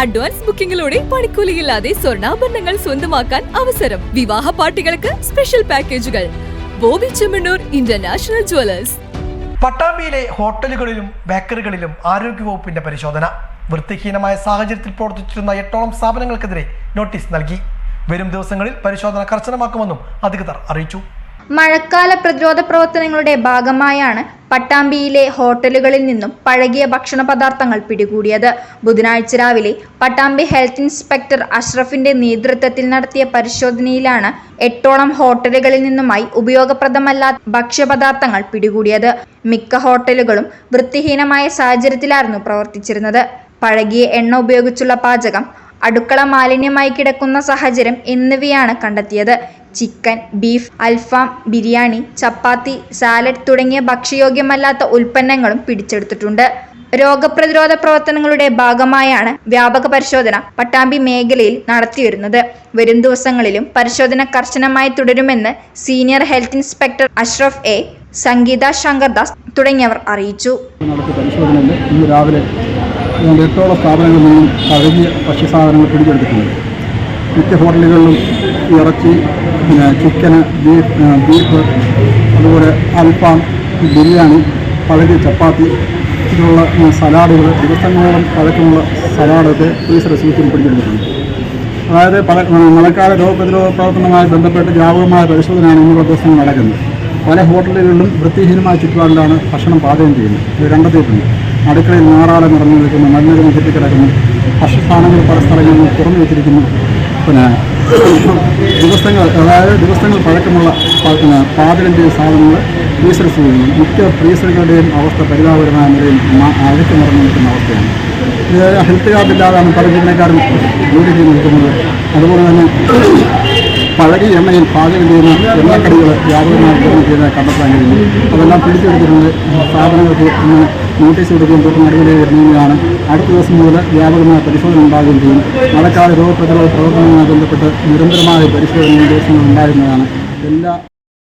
Advance ബുക്കിംഗിലൂടെ പണിക്കൂലിയില്ലാതെ സ്വർണാഭരണങ്ങൾ സ്വന്തമാക്കാൻ അവസരം. വിവാഹ പാർട്ടികൾക്ക് സ്പെഷ്യൽ പാക്കേജുകൾ. ബോബി ചെമ്മണ്ണൂർ ഇന്റർനാഷണൽ ജുവലേഴ്സ് പട്ടാമ്പിയിലെ ഹോട്ടലുകളിലും ബേക്കറികളിലും ആരോഗ്യവകുപ്പിന്റെ പരിശോധന. വൃത്തിഹീനമായ സാഹചര്യത്തിൽ പ്രവർത്തിച്ചിരുന്ന എട്ടോളം സ്ഥാപനങ്ങൾക്കെതിരെ നോട്ടീസ് നൽകി. വരും ദിവസങ്ങളിൽ പരിശോധന കർശനമാക്കുമെന്നും അധികൃതർ അറിയിച്ചു. മഴക്കാല പ്രതിരോധ പ്രവർത്തനങ്ങളുടെ ഭാഗമായാണ് പട്ടാമ്പിയിലെ ഹോട്ടലുകളിൽ നിന്നും പഴകിയ ഭക്ഷണ പദാർത്ഥങ്ങൾ പിടികൂടിയത്. ബുധനാഴ്ച രാവിലെ പട്ടാമ്പി ഹെൽത്ത് ഇൻസ്പെക്ടർ അഷ്റഫിന്റെ നേതൃത്വത്തിൽ നടത്തിയ പരിശോധനയിലാണ് എട്ടോളം ഹോട്ടലുകളിൽ നിന്നുമായി ഉപയോഗപ്രദമല്ലാത്ത ഭക്ഷ്യപദാർത്ഥങ്ങൾ പിടികൂടിയത്. മിക്ക ഹോട്ടലുകളും വൃത്തിഹീനമായ സാഹചര്യത്തിലായിരുന്നു പ്രവർത്തിച്ചിരുന്നത്. പഴകിയ എണ്ണ ഉപയോഗിച്ചുള്ള പാചകം അടുക്കള മാലിന്യമായി കിടക്കുന്ന സാഹചര്യം എന്നിവയാണ് കണ്ടെത്തിയത്. ചിക്കൻ ബീഫ് അൽഫാം ബിരിയാണി ചപ്പാത്തി സാലഡ് തുടങ്ങിയ ഭക്ഷ്യയോഗ്യമല്ലാത്ത ഉൽപ്പന്നങ്ങളും പിടിച്ചെടുത്തിട്ടുണ്ട്. രോഗപ്രതിരോധ പ്രവർത്തനങ്ങളുടെ ഭാഗമായാണ് വ്യാപക പരിശോധന പട്ടാമ്പി മേഖലയിൽ നടത്തിവരുന്നത്. വരും ദിവസങ്ങളിലും പരിശോധന കർശനമായി തുടരുമെന്ന് senior health inspector Ashraf A. Sangeetha Shankardas തുടങ്ങിയവർ അറിയിച്ചു. ഇന്ന് രാവിലെ എട്ടോളം സ്ഥാപനങ്ങളിൽ നിന്നും പഴകിയ ഭക്ഷ്യസാധനങ്ങൾ പിടിച്ചെടുത്തിട്ടുണ്ട്. മിക്ക ഹോട്ടലുകളിലും ഇറച്ചി പിന്നെ ചിക്കന് ബീഫ് ബീഫ് അതുപോലെ അൽഫാം ബിരിയാണി പഴകിയ ചപ്പാത്തി ഇതിനുള്ള സലാഡുകൾ ദിവസങ്ങളോളം പഴക്കമുള്ള സലാഡൊക്കെ ഫ്രീസർ സൂക്ഷിച്ച് പിടിച്ചെടുത്തിട്ടുണ്ട്. അതായത് പല മഴക്കാല രോഗപ്രതിരോധ പ്രവർത്തനവുമായി ബന്ധപ്പെട്ട് വ്യാപകമായ പരിശോധനയാണ് ഇന്നുള്ള ദിവസങ്ങൾ നടക്കുന്നത്. പല ഹോട്ടലുകളിലും വൃത്തിഹീനമായ ചുറ്റുപാടിലാണ് ഭക്ഷണം പാചകം ചെയ്യുന്നത്. ഇത് കണ്ടെത്തിയിട്ടുണ്ട്. അടുക്കളയിൽ നാറാളം നിറഞ്ഞു നിൽക്കുന്നു മലിനജലം കെട്ടിക്കിടക്കുന്നു ഭക്ഷ്യസ്ഥാനങ്ങൾ പല സ്ഥലങ്ങളിൽ തുറന്നു വെച്ചിരിക്കുന്നു. പിന്നെ ദിവസങ്ങൾ അതായത് ദിവസങ്ങൾ പഴക്കമുള്ള പാതിരന്റെ സാധനങ്ങൾ ഫ്രീസർ സൂക്ഷിക്കുന്നു മിക്ക ഫ്രീസറുകളുടെയും അവസ്ഥ പരിതാപകരമായ നിലയിൽ അഴുക്ക് നിറഞ്ഞു നിൽക്കുന്ന അവസ്ഥയാണ്. ഇത് ഹെൽത്ത് കാർഡില്ലാതാണ് പല ജീവനക്കാരും ജോലി ചെയ്ത് നിൽക്കുന്നത്. അതുപോലെ തന്നെ പഴകിയ എണ്ണയിൽ പാചകം ചെയ്യുന്ന എണ്ണക്കടികൾ വ്യാപകമായി വിതരണം ചെയ്ത് കണ്ടെത്താൻ കഴിഞ്ഞു അതെല്ലാം പിടിച്ചെടുത്തിട്ടുണ്ട്. സ്ഥാപനങ്ങൾക്ക് ഇന്ന് നോട്ടീസ് കൊടുക്കുകയും തൊട്ട് നടപടി വരുന്നതിനാണ് അടുത്ത ദിവസം മുതൽ വ്യാപകമായ പരിശോധന ഉണ്ടാകുകയും ചെയ്യും. മഴക്കാല രോഗപ്രതിരോധ പ്രവർത്തനവുമായി ബന്ധപ്പെട്ട് നിരന്തരമായ പരിശോധനയും ദിവസങ്ങൾ ഉണ്ടായിരുന്നതാണ്. എല്ലാ